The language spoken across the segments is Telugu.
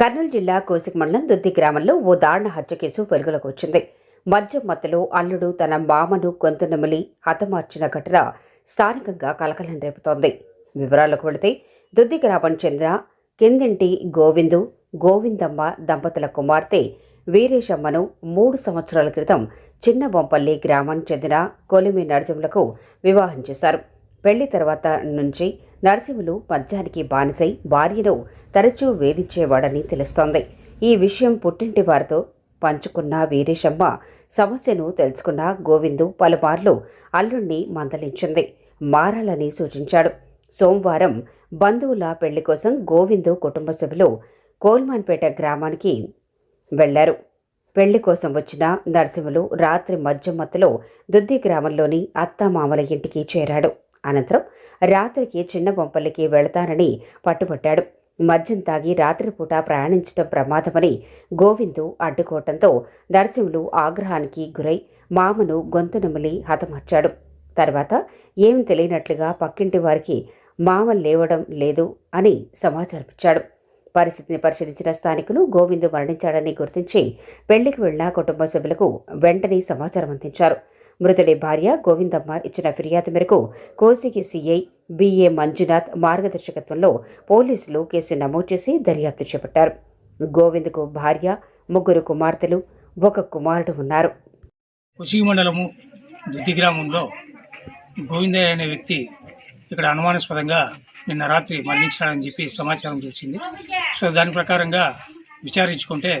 కర్నూలు జిల్లా కోసిక మండలం దుద్ది గ్రామంలో ఓ దారుణ హత్య కేసు వెలుగులోకి వచ్చింది. మద్యం మత్తులో అల్లుడు తన మామను గొంతు నమిలి హతమార్చిన ఘటన స్థానికంగా కలకలం రేపుతోంది. వివరాలకు వెళితే దుద్ది గ్రామం చెందిన కిందింటి గోవిందు గోవిందమ్మ దంపతుల కుమార్తె వీరేశమ్మను మూడు సంవత్సరాల క్రితం చిన్న బొంపల్లి గ్రామానికి చెందిన కొలిమి నరసింహులకు వివాహం చేశారు. పెళ్ళి తర్వాత నుంచి నరసింహులు మద్యానికి బానిసై భార్యను తరచూ వేధించేవాడని తెలుస్తోంది. ఈ విషయం పుట్టింటి వారితో పంచుకున్న వీరేశమ్మ సమస్యను తెలుసుకున్న గోవిందు పలుమార్లు అల్లుణ్ణి మందలించింది. మారాలని సూచించాడు. సోమవారం బంధువుల పెళ్ళి కోసం గోవిందు కుటుంబ సభ్యులు కోల్మాన్పేట గ్రామానికి వెళ్ళారు. పెళ్ళి కోసం వచ్చిన నరసింహులు రాత్రి మధ్యమత్తులో దుద్ది గ్రామంలోని అత్తమామల ఇంటికి చేరాడు. అనంతరం రాత్రికి చిన్న బొంపల్లికి వెళతానని పట్టుబట్టాడు. మద్యం తాగి రాత్రిపూట ప్రయాణించడం ప్రమాదమని గోవిందు అడ్డుకోవటంతో నరసింహులు ఆగ్రహానికి గురై మామను గొంతునమిలి హతమార్చాడు. తర్వాత ఏం తెలియనట్లుగా పక్కింటి వారికి మామ లేవడం లేదు అని సమాచారం ఇచ్చాడు పరిస్థితిని పరిశీలించిన స్థానికులు గోవిందు మరణించాడని గుర్తించి పెళ్ళికి వెళ్ళిన కుటుంబ సభ్యులకు వెంటనే సమాచారం అందించారు. మృతుడి భార్య గోవిందమ్మ ఇచ్చిన ఫిర్యాదు మేరకు Kosigi CI B A Manjunath మార్గదర్శకత్వంలో పోలీసులు కేసు నమోదు చేసి దర్యాప్తు చేపట్టారు. గోవింద్కు భార్య ముగ్గురు కుమార్తెలు ఒక కుమారుడు ఉన్నారు. కుషి మండలము దుద్ది గ్రామంలో గోవిందయ్య అనే వ్యక్తి ఇక్కడ అనుమానాస్పదంగా నిన్న రాత్రి మరణించాడని చెప్పి సమాచారం తెలిసింది. సో దాని ప్రకారంగా విచారించుకుంటే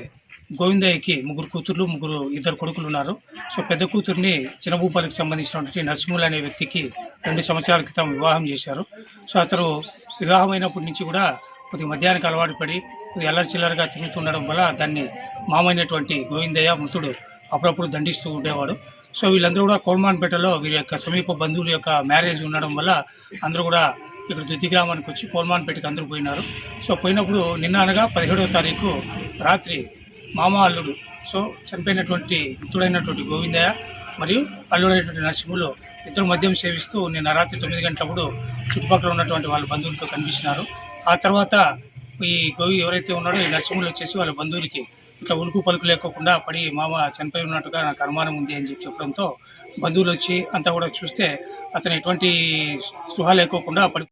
గోవిందయ్యకి ముగ్గురు కూతుర్లు ముగ్గురు ఇద్దరు కొడుకులు ఉన్నారు. సో పెద్ద కూతుర్ని చిన్నభూపాలకు సంబంధించినటువంటి నరసింహులు అనే వ్యక్తికి రెండు సంవత్సరాల క్రితం వివాహం చేశారు. సో అతను వివాహం అయినప్పటి నుంచి కూడా కొద్దిగా మద్యానికి అలవాటు పడి కొద్దిగా అల్లరి చిల్లరగా తిరుగుతుండడం వల్ల దాన్ని మామైనటువంటి గోవిందయ్య మృతుడు అప్పుడప్పుడు దండిస్తూ ఉండేవాడు. సో వీళ్ళందరూ కూడా కోల్మాన్పేటలో వీరి యొక్క సమీప బంధువుల యొక్క మ్యారేజ్ ఉండడం వల్ల అందరూ కూడా ఇక్కడ దుద్ది గ్రామానికి వచ్చి కోల్మాన్పేటకి అందరూ పోయినారు. సో పోయినప్పుడు నిన్న అనగా పదిహేడవ తారీఖు రాత్రి మామ అల్లుడు. సో చనిపోయినటువంటి మృతుడైనటువంటి గోవిందయ్య మరియు అల్లుడైనటువంటి నరసింహులు ఇద్దరు మద్యం సేవిస్తూ నిన్న రాత్రి తొమ్మిది గంటలప్పుడు చుట్టుపక్కల ఉన్నటువంటి వాళ్ళ బంధువులతో కనిపించినారు. ఆ తర్వాత ఈ గోవి ఎవరైతే ఉన్నాడో ఈ నరసింహులు వచ్చేసి వాళ్ళ బంధువులకి ఇట్లా ఉలుకు పలుకు లేకోకుండా పడి మామ చనిపోయి ఉన్నట్టుగా నాకు అనుమానం ఉంది అని చెప్పి చెప్పడంతో బంధువులు వచ్చి అంతా కూడా చూస్తే అతను ఎటువంటి స్పృహ లేకోకుండా పడి